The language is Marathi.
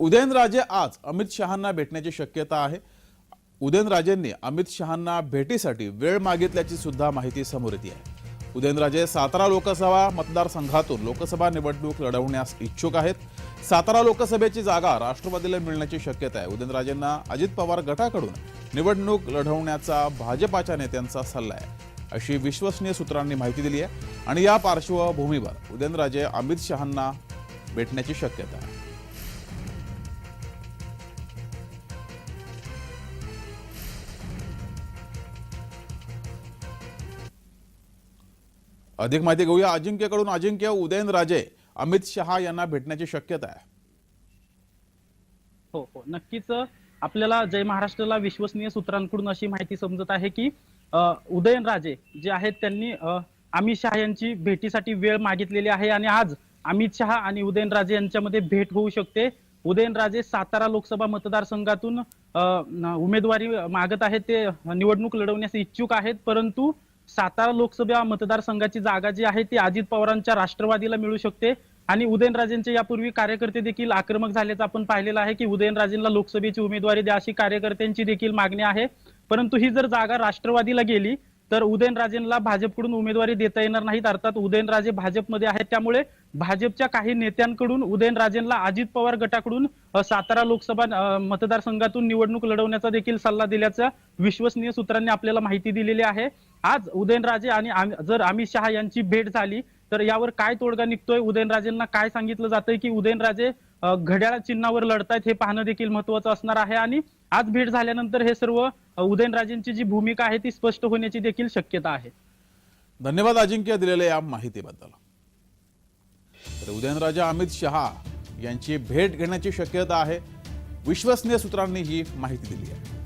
उदयनराजे आज अमित शहांना भेटण्याची शक्यता आहे. उदयनराजेंनी अमित शहांना भेटीसाठी वेळ मागितल्याची सुद्धा माहिती समोर येते आहे. उदयनराजे सातारा लोकसभा मतदारसंघातून लोकसभा निवडणूक लढवण्यास इच्छुक आहेत. सातारा लोकसभेची जागा राष्ट्रवादीला मिळण्याची शक्यता आहे. उदयनराजेंना अजित पवार गटाकडून निवडणूक लढवण्याचा भाजपाच्या नेत्यांचा सल्ला आहे. अशी विश्वसनीय सूत्रांनी माहिती दिली आहे. आणि या पार्श्वभूमीवर उदयनराजे अमित शहांना भेटण्याची शक्यता आहे. अधिक माहिती घेऊया अजिंक्यकडून. अजिंक्य उदयनराजे अमित शहा यांना भेटण्याची शक्यता आहे. हो हो. नक्कीच आपल्याला जय महाराष्ट्राला विश्वसनीय सूत्रांकडून अशी माहिती समजत आहे की उदयनराजे जे आहेत त्यांनी अमित शहा यांची भेटीसाठी वेळ मागितलेली आहे आणि आज अमित शहा आणि उदयनराजे यांच्यामध्ये भेट होऊ शकते. उदयनराजे सातारा लोकसभा मतदारसंघातून उमेदवारी मागत आहेत. ते निवडणूक लढवण्यास इच्छुक आहेत परंतु सातारा लोकसभा मतदारसंघाची जागा जी आहे ती अजित पवारांच्या राष्ट्रवादीला मिळू शकते. आणि उदयनराजेंचे यापूर्वी कार्यकर्ते देखील आक्रमक झाल्याचं आपण पाहिलेलं आहे की उदयनराजेंना लोकसभेची उमेदवारी द्या अशी कार्यकर्त्यांची देखील मागणी आहे. परंतु ही जर जागा राष्ट्रवादीला गेली तर उदयनराजेंना भाजपकडून उमेदवारी देता येणार नाहीत. अर्थात उदयनराजे भाजपमध्ये आहेत. त्यामुळे भाजपच्या काही नेत्यांकडून उदयनराजेंना अजित पवार गटाकडून सातारा लोकसभा मतदारसंघातून निवडणूक लढवण्याचा देखील सल्ला दिल्याचं विश्वसनीय सूत्रांनी आपल्याला माहिती दिलेली आहे. आज उदयनराजे आणि जर अमित शहा यांची भेट झाली तर यावर काय तोडगा निघतोय? उदयनराजेंना काय सांगितलं जातंय की उदयनराजे घड्याळ चिन्हावर लढतायत हे पाहणं देखील महत्वाचं असणार आहे. आणि आज भेट झाल्यानंतर हे सर्व उदयनराजेंची जी भूमिका आहे ती स्पष्ट होण्याची देखील शक्यता आहे. धन्यवाद अजिंक्य दिलेल्या या माहितीबद्दल. तर उदयनराजा अमित शहा यांची भेट घेण्याची शक्यता आहे. विश्वसनीय सूत्रांनी ही माहिती दिली आहे.